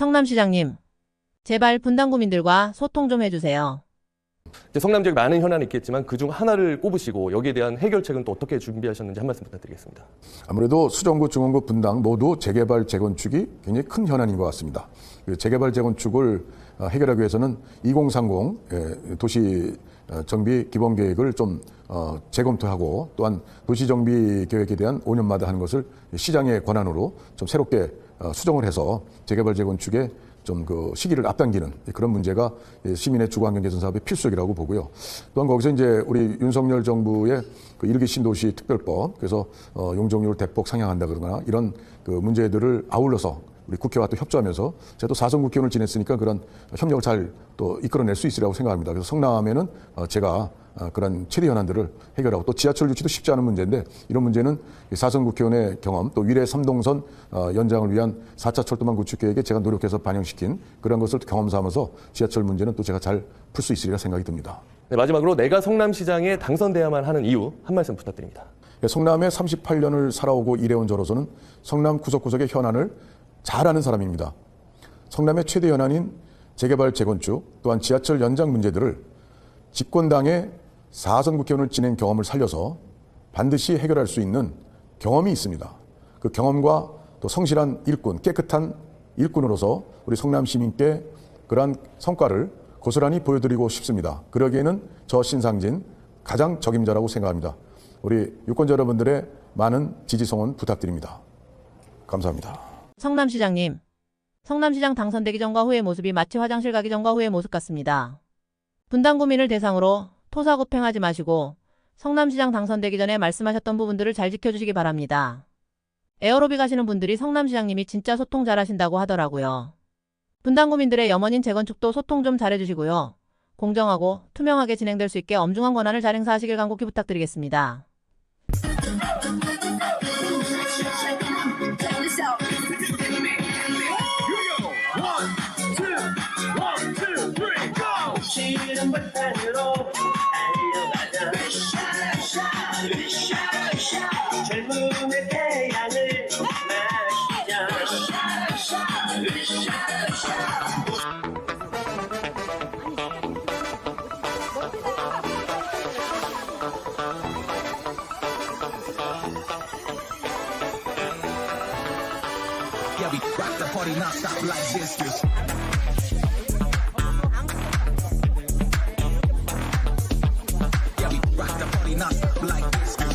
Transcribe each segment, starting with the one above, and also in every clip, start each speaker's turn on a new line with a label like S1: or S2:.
S1: 성남시장님, 제발 분당 구민들과 소통 좀 해주세요.
S2: 이제 성남 지역에 많은 현안이 있겠지만 그중 하나를 꼽으시고 여기에 대한 해결책은 또 어떻게 준비하셨는지 한 말씀 부탁드리겠습니다.
S3: 아무래도 수정구, 중원구, 분당 모두 재개발, 재건축이 굉장히 큰 현안인 것 같습니다. 그 재개발, 재건축을 어, 해결하기 위해서는 2030 예, 도시 어, 정비 기본 계획을 좀 어, 재검토하고 또한 도시 정비 계획에 대한 5년마다 하는 것을 시장의 권한으로 좀 새롭게 어, 수정을 해서 재개발, 재건축에 좀 그 시기를 앞당기는 그런 문제가 시민의 주거 환경 개선 사업의 필수적이라고 보고요. 또한 거기서 이제 우리 윤석열 정부의 그 일기 신도시 특별법 그래서 어 용적률 대폭 상향한다 그러거나 이런 그 문제들을 아울러서 우리 국회와 또 협조하면서 제가 또 사선 국회의원을 지냈으니까 그런 협력을 잘 또 이끌어낼 수 있으리라고 생각합니다. 그래서 성남에는 어 제가 어, 그런 최대 현안들을 해결하고 또 지하철 유치도 쉽지 않은 문제인데 이런 문제는 이 사선 국회의원의 경험 또 위례 삼동선 어, 연장을 위한 4차 철도망 구축 계획에 제가 노력해서 반영시킨 그런 것을 경험 삼아서 지하철 문제는 또 제가 잘 풀 수 있으리라 생각이 듭니다.
S2: 네, 마지막으로 내가 성남시장에 당선돼야만 하는 이유 한 말씀 부탁드립니다.
S3: 예, 성남에 38년을 살아오고 일해온 저로서는 성남 구석구석의 현안을 잘 아는 사람입니다. 성남의 최대 현안인 재개발, 재건축 또한 지하철 연장 문제들을 집권당의 4선 국회의원을 지낸 경험을 살려서 반드시 해결할 수 있는 경험이 있습니다. 그 경험과 또 성실한 일꾼, 깨끗한 일꾼으로서 우리 성남 시민께 그러한 성과를 고스란히 보여드리고 싶습니다. 그러기에는 저 신상진 가장 적임자라고 생각합니다. 우리 유권자 여러분들의 많은 지지 성원 부탁드립니다. 감사합니다.
S1: 성남시장님, 성남시장 당선되기 전과 후의 모습이 마치 화장실 가기 전과 후의 모습 같습니다. 분당 구민을 대상으로 토사구팽하지 마시고 성남시장 당선되기 전에 말씀하셨던 부분들을 잘 지켜주시기 바랍니다. 에어로빅 하시는 분들이 성남시장님이 진짜 소통 잘하신다고 하더라고요. 분당구민들의 염원인 재건축도 소통 좀 잘해주시고요. 공정하고 투명하게 진행될 수 있게 엄중한 권한을 잘 행사하시길 간곡히 부탁드리겠습니다.
S4: 지는 발판으로
S5: Yeah, we rock the party non-stop like this. Yeah, we rock the party non-stop like this.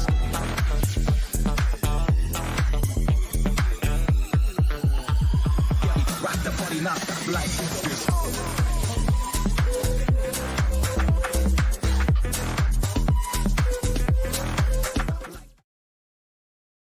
S5: knocked out like